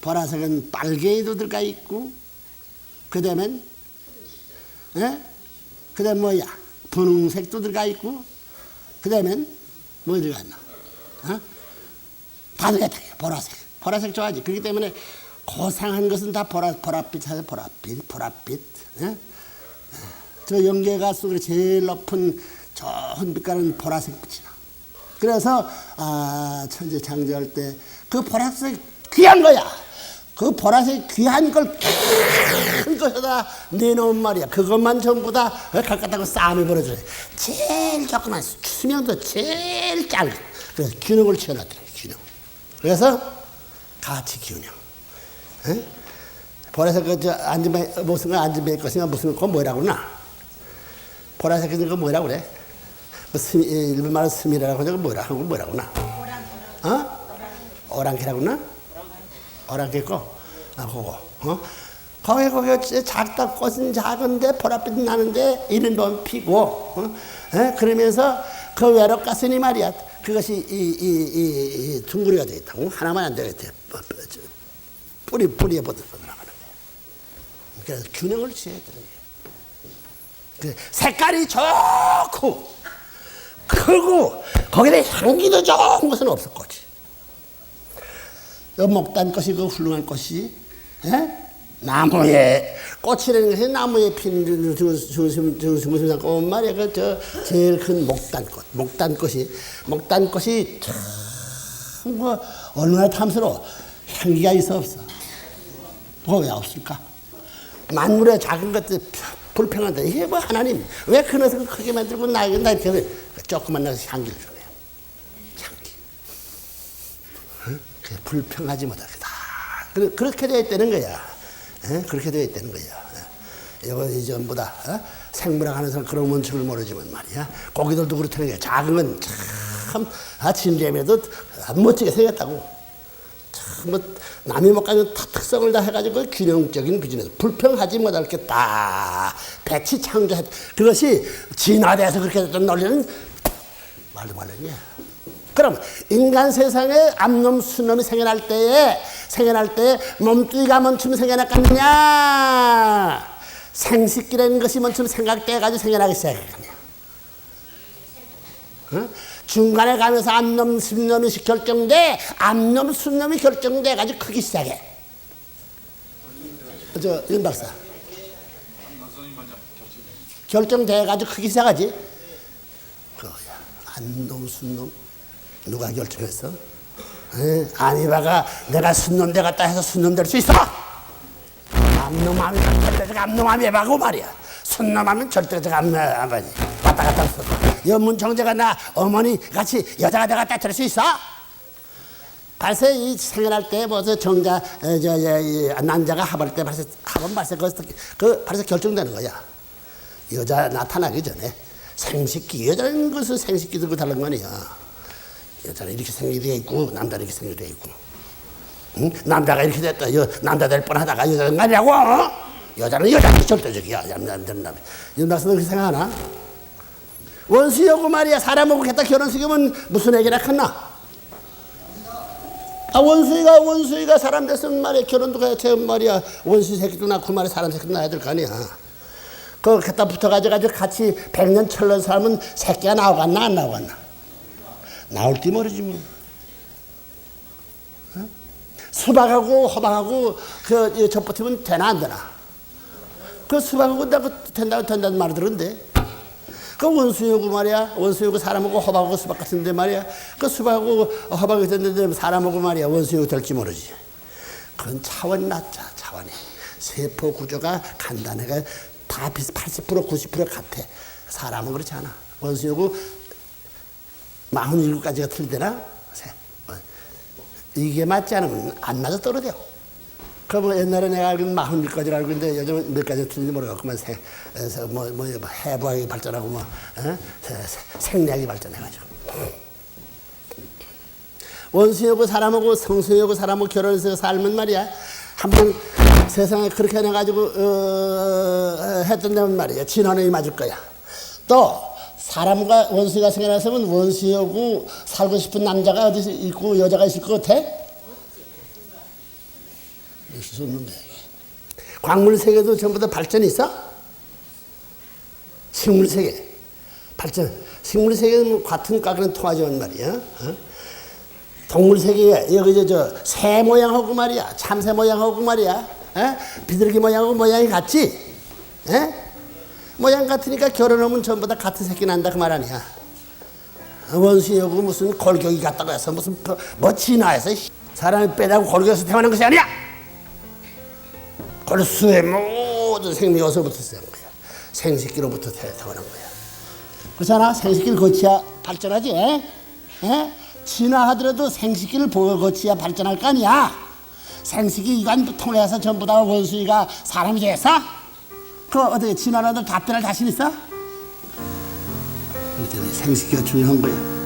보라색은 빨개도 들어가 있고, 그 다음엔, 예? 그 다음 뭐야? 분홍색도 들어가 있고, 그 다음엔 뭐 들어가 있나? 어? 다 들어가 있다. 보라색. 보라색 좋아하지. 그렇기 때문에 고상한 것은 다 보라, 보랏빛 하죠. 보랏빛, 보랏빛. 예? 저 영계가 속에 제일 높은 좋은 빛깔은 보라색 빛이나. 그래서 아 천재 창조할 때 그 보라색 귀한 거야. 그 보라색 귀한 걸큰 것에다 내놓은 말이야. 그것만 전부 다 가깝다고 싸움이 벌어져요. 제일 조그만 수명도 제일 짧은. 그래서 균형을 채워놨더라. 균형. 그래서 가치 균형. 에? 보라색 그저 앉으면 무슨 거 앉으면 것인가 무슨 거 뭐라고 그러나 보라색 그거 뭐라고 그래? 그 스, 일본 말로 스미라고 하는 거 뭐라 한국 뭐라고 그러나? 어? 오랑캐라고 그러나? 거? 아 그거 어? 거기 거기 작다 꽃은 작은데 보랏빛 나는데 이런 놈 피고 어? 에? 그러면서 그 외로 가스니 말이야 그것이 이, 이, 이, 이 둥그리가 되어 있다고 하나만 안 되겠대 뿌리 뿌리에 뻗어 나가는 거야. 그래서 균형을 취해야 되는 거야. 그 색깔이 좋고 크고 거기에 향기도 좋은 것은 없을 거지. 요 목단 것이 그 훌륭한 꽃이 예? 나무에 꽃이라는 것이 나무에 피는 중심 중심 꽃 말이야 그저 제일 큰 목단꽃 목단꽃이 목단꽃이 참뭐 얼마나 탐스러워 향기가 있어 없어 뭐가 왜 없을까 만물의 작은 것들 불평한다 이게 뭐 하나님 왜그 녀석을 크게 만들고 나에게 나 이렇게 조그만 녀석 향기를 주네요 향기 응? 그 불평하지 못하게 다 그- 그렇게 되어 있다는 거야 예? 그렇게 되어 있다는 거야 예. 이거 이 전부 다 어? 생물학 하는 사람 그런 원칙을 모르지만 말이야 고기들도 그렇다는 거야 작은 건 참 아, 진리에도 멋지게 생겼다고 참, 뭐, 남이 못 가는 다 특성을 다 해가지고 균형적인 비즈니스. 불평하지 못할 게다 배치 창조했. 그것이 진화돼서 그렇게 됐던 논리는 말도 말라냐. 그럼 인간 세상에 암놈, 순놈이 생겨날 때에, 생겨날 때 몸뚱이가 멈추면 생겨났겠느냐? 생식기라는 것이 멈추면 생각돼 가지고 생겨나기 시작했겠냐? 어? 중간에 가면서 암놈, 순놈이 결정돼, 암놈, 순놈이 결정돼 가지고 크기 시작해. 저, 윤 박사. 결정돼 가지고 크기 시작하지. 그거야. 암놈, 순놈. 누가 결정했어? 에? 아니바가 내가 순놈 되겠다 해서 순놈 될 수 있어? 암놈하면 절대적 암놈하면 예바고 말이야. 순놈하면 절대적 암놈하지. 왔다 갔다 했어. 연문 정제가 나 어머니 같이 여자가 되겠다 될수 있어? 발세 이 생활할 때 뭐저 정자 어, 저, 저, 이 남자가 합할 때 발세 합은 발세 그, 그 발세 결정되는 거야. 여자 나타나기 전에 생식기 여자는 것은 생식기도 그 다른 거 아니야. 여자는 이렇게 생기게 돼 있고 남자는 이렇게 생기게 돼 있고 응? 남자가 이렇게 됐다 여, 남자 될 뻔하다가 여자가 가냐고 어? 여자는 여자는 절대적이야 남자는 남자 윤박사도 그렇게 생각하나? 원수여고 말이야 사람하고 했다 결혼시키면 무슨 애기나 컸나? 아 원수이가 원수이가 사람 됐으면 말이야 결혼도 가야 돼 말이야 원수 새끼도 낳고 말이야 사람 새끼도 낳아야 될 거 아니야 그거 갖다 붙어가지고 같이 백년 철년 살면 새끼가 나오겠나 안 나오겠나? 나올지 모르지 뭐. 어? 수박하고 호박하고 그 젖붙이면 되나 안 되나? 그 수박하고 나그 된다고 된다는 말을 들은데. 그 원수요구 말이야. 원수요구 사람하고 호박하고 수박 같은데 말이야. 그 수박하고 호박이 됐는데 사람하고 말이야. 원수요구 될지 모르지. 그건 차원이 낮자, 차원이. 세포 구조가 간단해가 다 비슷, 80% 90% 같아. 사람은 그렇지 않아. 원수요구 47가지가 틀리더라? 어. 이게 맞지 않으면 안 맞아 떨어져. 그뭐 옛날에 내가 알고 있는 47가지를 알고 있는데 요즘은 몇 가지 틀린지 모르겠구만. 생, 어, 뭐, 뭐, 뭐 해부학이 발전하고 뭐, 어? 생리학이 발전해가지고. 원수여고 사람하고 성수여고 사람하고 결혼해서 살면 말이야. 한번 세상에 그렇게 해가지고, 어, 했던 데면 말이야. 진화는 맞을 거야. 또, 사람과 원수가 생겨났으면 원수하고 살고 싶은 남자가 어디 있고 여자가 있을 것 같아? 있을 수 없는 거야. 광물 세계도 전부 다 발전이 있어? 식물 세계 발전. 식물 세계는 같은 과거는 통하지만 말이야. 어? 동물 세계에 여기 저새 모양하고 말이야 참새 모양하고 말이야 에? 비둘기 모양하고 모양이 같지 에? 모양 같으니까 결혼하면 전부 다 같은 새끼 난다 그 말 아니야 원수여고 무슨 골격이 같다고 해서 무슨 뭐- 뭐 진화해서 씨, 사람이 빼다고 골격에서 태어난 것이 아니야 골수의 모든 생명이 어디서부터 시작한 거야 생식기로부터 태- 태어난 거야 그렇잖아 생식기를 거쳐야 발전하지 에? 에? 진화하더라도 생식기를 보- 거쳐야 발전할 거 아니야 생식기 이관 통해서 전부 다 원수이가 사람이 됐어? 그 어떻게 진화하들 다 떠날 자신 있어? 그랬더니 생식기가 중요한 거야